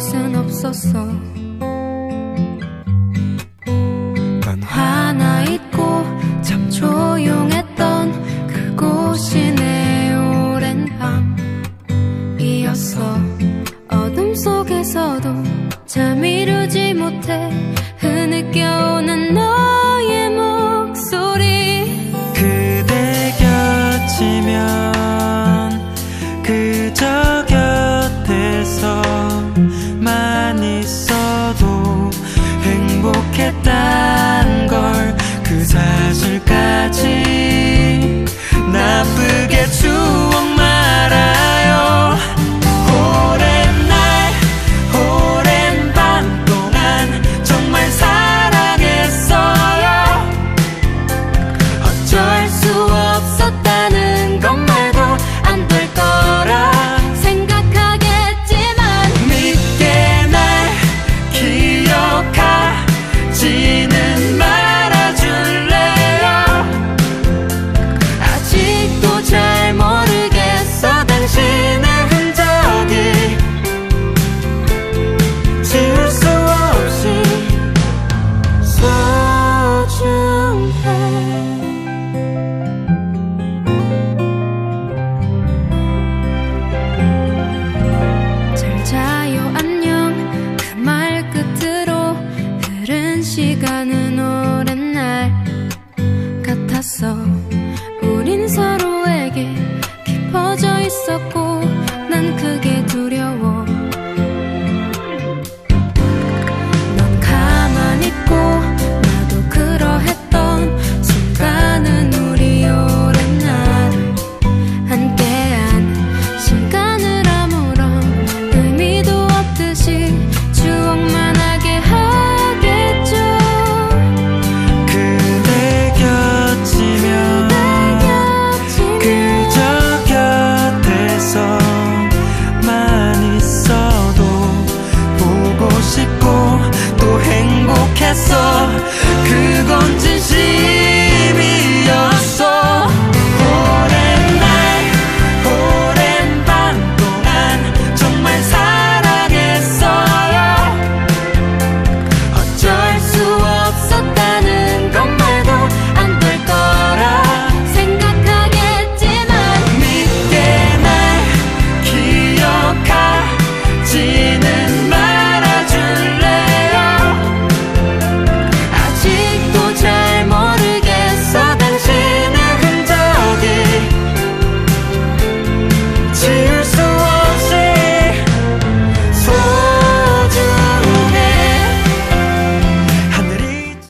이젠 없었어. 난 하나 있고 참 조용했던 그곳이 내 오랜 밤이었어. 어둠 속에서도 잠 이루지 못해 흐느껴 오는 너의 목소리. 그대 곁이면 그저 곁에서